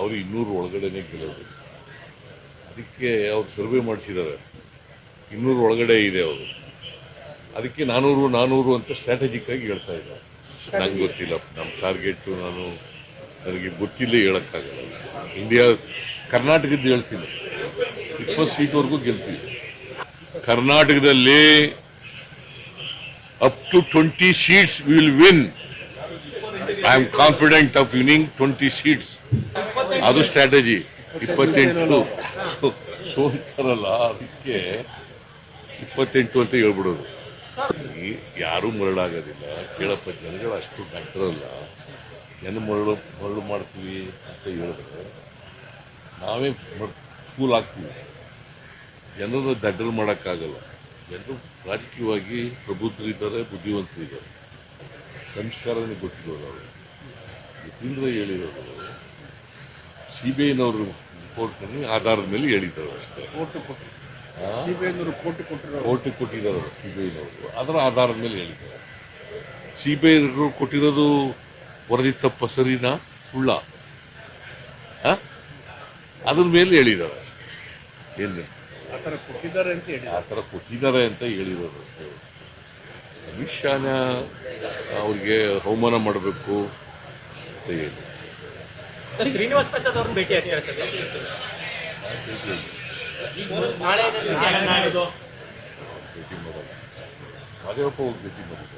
ಅವರು ಇನ್ನೂರು ಒಳಗಡೆನೆ ಗೆಲ್ಲೋದು ಅದಕ್ಕೆ ಅವ್ರು ಸರ್ವೆ ಮಾಡಿಸಿದ್ದಾರೆ ಇನ್ನೂರು ಒಳಗಡೆ ಇದೆ ಅವರು. ಅದಕ್ಕೆ ನಾನೂರು ನಾನೂರು ಅಂತ ಸ್ಟ್ರಾಟಜಿಕ್ ಆಗಿ ಹೇಳ್ತಾ ಇದ್ದಾರೆ. ನಂಗೆ ಗೊತ್ತಿಲ್ಲ. ನಮ್ಮ ಟಾರ್ಗೆಟ್ ನಾನು ನನಗೆ ಗೊತ್ತಿಲ್ಲ ಹೇಳೋಕ್ಕಾಗಲ್ಲ. ಇಂಡಿಯಾ ಕರ್ನಾಟಕದ ಹೇಳ್ತೀನಿ. ಇಪ್ಪತ್ತು ಸೀಟ್ವರೆಗೂ ಗೆಲ್ತೀವಿ. ಕರ್ನಾಟಕದಲ್ಲಿ up to twenty seats will win I am confident of winning twenty seats ಅದು ಸ್ಟ್ರಾಟಜಿ ಇಪ್ಪತ್ತೆಂಟು. ಸೋಂಕರಲ್ಲ ಅದಕ್ಕೆ ಇಪ್ಪತ್ತೆಂಟು ಅಂತ ಹೇಳ್ಬಿಡೋದು. ಯಾರೂ ಮರಳಾಗೋದಿಲ್ಲ ಕೇಳಪ್ಪ, ಜನಗಳು ಅಷ್ಟು ಡಾಕ್ಟರಲ್ಲ ಜನ ಮರಳು ಮರಳು ಮಾಡ್ತೀವಿ ಅಂತ ಹೇಳಿದ್ರೆ ನಾವೇ ಫೂಲ್ ಆಗ್ತೀವಿ ಜನರ ದಡ್ಡರು ಮಾಡೋಕ್ಕಾಗಲ್ಲ. ಜನರು ರಾಜಕೀಯವಾಗಿ ಪ್ರಬುದ್ಧರಿದ್ದಾರೆ, ಬುದ್ಧಿವಂತರಿದ್ದಾರೆ. ಸಂಸ್ಕಾರನೇ ಗೊತ್ತಿರೋದು ಅವರು. ಯತೀಂದ್ರ ಹೇಳಿರೋದು ಸಿ ಬಿ ಐನವರು ಆಧಾರದ ಮೇಲೆ ಹೇಳಿದ್ದಾರೆ ಅಷ್ಟೇ? ಸಿಬಿಐನವರು ಕೋರ್ಟ್ ಕೊಟ್ಟಿರೋ ಕೋರ್ಟ್ ಕೊಟ್ಟಿದ್ದಾರೆ ಸಿ ಬಿ ಐನವರು ಅದರ ಆಧಾರದ ಮೇಲೆ ಹೇಳಿದ್ದಾರೆ. ಸಿ ಬಿ ಕೊಟ್ಟಿರೋದು ವರದಿ ತಪ್ಪ ಸರಿನಾ? ಸುಳ್ಳ? ಅದ್ರ ಮೇಲೆ ಹೇಳಿದ್ದಾರೆ. ಏನು ಆ ಥರ ಕೊಟ್ಟಿದ್ದಾರೆ ಅಂತ ಹೇಳಿ ಆ ಥರ ಕೊಟ್ಟಿದ್ದಾರೆ ಅಂತ ಹೇಳಿರೋದು ಅಮಿತ್ ಶಾನ ಅವ್ರಿಗೆ ಅವಮಾನ ಮಾಡಬೇಕು ಅಂತ ಹೇಳಿ. ಶ್ರೀನಿವಾಸ್ ಪ್ರಸಾದ್ ಅವ್ರನ್ನ ಭೇಟಿ ಆಗ್ತಾರೆ ಸರ್? ನಾಳೆ ಮಾದೇವಪ್ಪ ಹೋಗಿ ಭೇಟಿ ಮಾಡಿದ್ದಾರೆ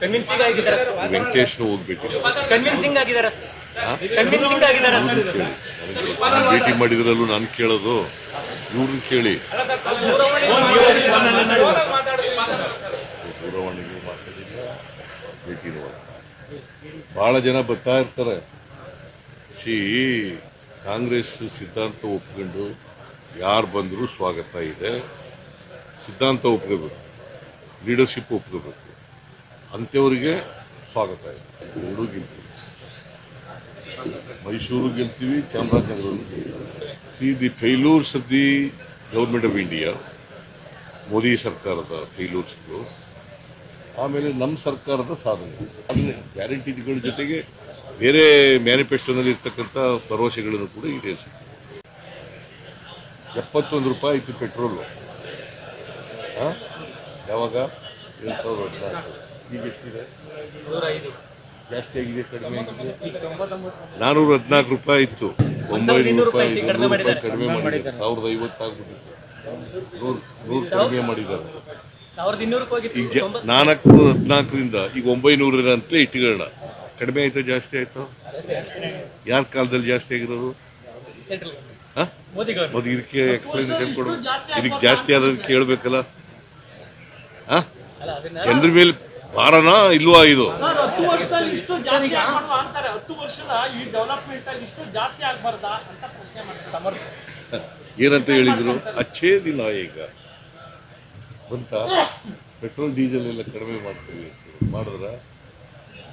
ಕನ್ವಿನ್ಸಿಂಗ್ ಆಗಿದ್ದಾರೆ ವೆಂಕಟೇಶ್ನ ಹೋಗಿ ಭೇಟಿ ಮಾಡಿದ್ದಾರೆ. ಕನ್ವಿನ್ಸಿಂಗ್ ಆಗಿದ್ದಾರೆ ಆಗಿದ್ದಾರೆ ಭೇಟಿ ಮಾಡಿದ್ರಲ್ಲೂ ನಾನು ಕೇಳೋದು. ಇವ್ರನ್ನ ಕೇಳಿ. ದೂರವಾಣಿಗೆ ಮಾತಾಡಿಲ್ಲ. ಭೇಟಿ. ಬಹಳ ಜನ ಬರ್ತಾ ಇರ್ತಾರೆ. ಸಿ ಕಾಂಗ್ರೆಸ್ ಸಿದ್ಧಾಂತ ಒಪ್ಕೊಂಡು ಯಾರು ಬಂದರೂ ಸ್ವಾಗತ ಇದೆ. ಸಿದ್ಧಾಂತ ಒಪ್ಕೋಬೇಕು. ಲೀಡರ್ಶಿಪ್ ಒಪ್ಕೋಬೇಕು. ಅಂಥವ್ರಿಗೆ ಸ್ವಾಗತ ಇದೆ. ಎರಡೂ ಗೆಲ್ತೀವಿ. ಮೈಸೂರು ಗೆಲ್ತೀವಿ Chamarajanagar see the failures the government of India Modi ಸರ್ಕಾರದ ಫೈಲೂರ್ಸ್ಗಳು ಆಮೇಲೆ ನಮ್ಮ ಸರ್ಕಾರದ ಸಾಧನೆ. ಅದನ್ನ ಗ್ಯಾರಂಟಿಗಳ ಜೊತೆಗೆ ಬೇರೆ ಮ್ಯಾನಿಫೆಸ್ಟೋನಲ್ಲಿ ಇರ್ತಕ್ಕಂಥ ಭರವಸೆಗಳನ್ನು ಕೂಡ ಈಡೇರಿಸಿದೆ. ಎಪ್ಪತ್ತೊಂದು ರೂಪಾಯಿ ಇತ್ತು ಪೆಟ್ರೋಲು? ಯಾವಾಗ? ಎರಡು ಸಾವಿರದ ಹದಿನಾಲ್ಕು. ಈಗ ಎಷ್ಟಿದೆ? ಜಾಸ್ತಿ ಆಗಿದೆ ಕಡಿಮೆ ಆಗಿದೆ? ನಾನೂರ ಹದಿನಾಲ್ಕು ರೂಪಾಯಿ ಇತ್ತು. ಒಂಬೈನೂರು ರೂಪಾಯಿ ರೂಪಾಯಿ. ಕಡಿಮೆ ಮಾಡಿದ್ದಾರೆ. ಸಾವಿರದ ಐವತ್ತು ಆಗ್ಬಿಟ್ಟಿತ್ತು. ನೂರು ನೂರು ಕಡಿಮೆ ಮಾಡಿದ್ದಾರೆ. ಈಗ ನಾಲ್ಕು ಹದಿನಾಲ್ಕರಿಂದ ಈಗ ಒಂಬೈನೂರ ಅಂತಲೇ ಇಟ್ಕೊಳ್ಳೋಣ ಕಡಿಮೆ ಆಯ್ತಾ ಜಾಸ್ತಿ ಆಯ್ತಾ? ಯಾರ ಕಾಲದಲ್ಲಿ ಜಾಸ್ತಿ ಆಗಿರೋದು? ಮತ್ತೆ ಇದಕ್ಕೆ ಎಕ್ಸ್ಪ್ಲನೇಷನ್ ಕೊಡು. ಇದಕ್ಕೆ ಜಾಸ್ತಿ ಆದದಕ್ಕೆ ಕೇಳ್ಬೇಕಲ್ಲ ಜನರ ಮೇಲೆ ಭಾರನಾ ಇಲ್ವಾ ಇದು? ಸರ್ ಹತ್ತು ಇಷ್ಟು ಜಾಸ್ತಿ ಆಗ್ಬಾರ್ದು ಅಂತಾರೆ. ಹತ್ತು ವರ್ಷದ ಈ ಡೆವಲಪ್ಮೆಂಟ್ ಅಲ್ಲಿ ಇಷ್ಟು ಜಾಸ್ತಿ ಆಗ್ಬಾರ್ದಾ ಅಂತ ಪ್ರಶ್ನೆ ಮಾಡ್ತಾರೆ. ಸಮರ್ಥ ಏನಂತ ಹೇಳಿದ್ರು? ಅಚ್ಚೇ ದಿನ ಈಗ. ಬಂತ? ಪೆಟ್ರೋಲ್ ಡೀಸೆಲ್ ಎಲ್ಲ ಕಡಿಮೆ ಮಾಡ್ತೀವಿ ಅಂತ. ಮಾಡಿದ್ರ?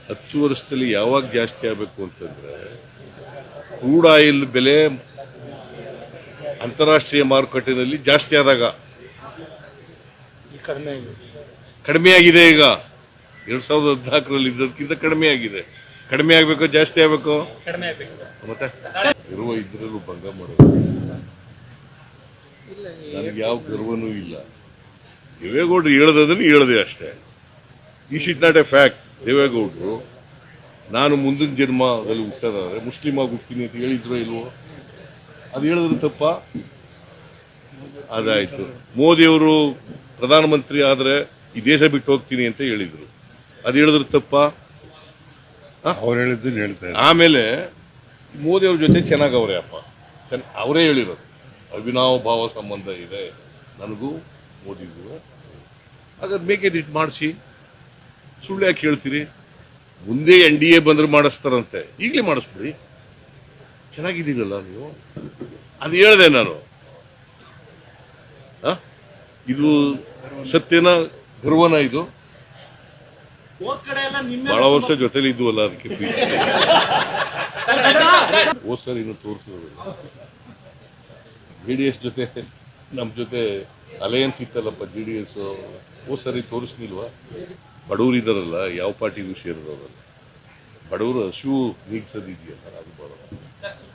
ಹತ್ತು ವರ್ಷದಲ್ಲಿ ಯಾವಾಗ ಜಾಸ್ತಿ ಆಗಬೇಕು ಅಂತಂದ್ರೆ ಕ್ರೂಡ್ ಆಯಿಲ್ ಬೆಲೆ ಅಂತಾರಾಷ್ಟ್ರೀಯ ಮಾರುಕಟ್ಟೆಯಲ್ಲಿ ಜಾಸ್ತಿ ಆದಾಗ. ಕಡಿಮೆ ಕಡಿಮೆ ಆಗಿದೆ ಈಗ. ಎರಡ್ ಸಾವಿರದ ಹದಿನಾಲ್ಕರಲ್ಲಿ ಇದ್ದದಕ್ಕಿಂತ ಕಡಿಮೆ ಆಗಿದೆ. ಕಡಿಮೆ ಆಗ್ಬೇಕು ಜಾಸ್ತಿ ಆಗ್ಬೇಕು? ಮತ್ತೆ? ಇರುವ ಇದ್ರಲ್ಲೂ ಭಂಗ ಮಾಡೋದು. ನನಗೆ ಯಾವ ಗರ್ವನೂ ಇಲ್ಲ. ದೇವೇಗೌಡರು ಹೇಳೋದನ್ನು ಹೇಳದೆ ಅಷ್ಟೇ. ಈ ಶಿಟ್ ನಾಟ್ ಎ ಫ್ಯಾಕ್ಟ್ ದೇವೇಗೌಡರು ನಾನು ಮುಂದಿನ ಜನ್ಮದಲ್ಲಿ ಹುಟ್ಟದಾದ್ರೆ ಮುಸ್ಲಿಂ ಆಗಿ ಹುಟ್ತೀನಿ ಅಂತ ಹೇಳಿದ್ರು ಇಲ್ವೋ? ಅದು ಹೇಳಿದ್ರು ತಪ್ಪ? ಅದಾಯಿತು. ಮೋದಿಯವರು ಪ್ರಧಾನಮಂತ್ರಿ ಆದರೆ ಈ ದೇಶ ಬಿಟ್ಟು ಹೋಗ್ತೀನಿ ಅಂತ ಹೇಳಿದರು. ಅದು ಹೇಳಿದ್ರು ತಪ್ಪ? ಅವ್ರು ಹೇಳಿದ್ದು ಹೇಳ್ತಾರೆ ಆಮೇಲೆ ಮೋದಿ ಅವ್ರ ಜೊತೆ ಅವರೇ ಅಪ್ಪ. ಚೆನ್ನ ಅವರೇ ಹೇಳಿರೋದು. ಅವಿನಾವ ಭಾವ ಸಂಬಂಧ ಇದೆ. ನನಗೂ ಮೋದಿಗೂ. ಹಾಗಾದ್ರೆ ದಿಟ್ಟು ಮಾಡಿಸಿ. ಸುಳ್ಳು ಯಾಕೆ ಹೇಳ್ತೀರಿ? ಮುಂದೆ ಎನ್ ಡಿ ಎ ಬಂದ್ರೆ ಮಾಡಿಸ್ತಾರಂತೆ. ಈಗಲೇ ಮಾಡಿಸ್ಬಿಡಿ. ಚೆನ್ನಾಗಿದ್ದೀರಲ್ಲ ನೀವು? ಅದು ಹೇಳಿದೆ ನಾನು? ಇದು ಸತ್ಯನ ಗರ್ವನ ಇದು. ಬಹಳ ವರ್ಷ ಜೊತೆಲಿ ಇದ್ವಲ್ಲ ಅದಕ್ಕೆ ಹೋದ್ ಇನ್ನು ತೋರಿಸಿದ್ರು ಡಿ ಎಸ್ ಜೊತೆ ನಮ್ಮ ಜೊತೆ ಅಲಯನ್ಸ್ ಇತ್ತಲ್ಲಪ್ಪ ಜೆ ಡಿ ಎಸ್ ಹೋದ್ ಸರಿ ತೋರಿಸ್ಲಿಲ್ವಾ? ಬಡವರು ಇದ್ದಾರಲ್ಲ ಯಾವ ಪಾರ್ಟಿಗೂ ಸೇರಿದವರಲ್ಲ ಬಡವರು ಹಸಿವು ನೀಗ್ಸೋದಿದೆಯಲ್ಲ ಅದು ಬರೋಲ್ಲ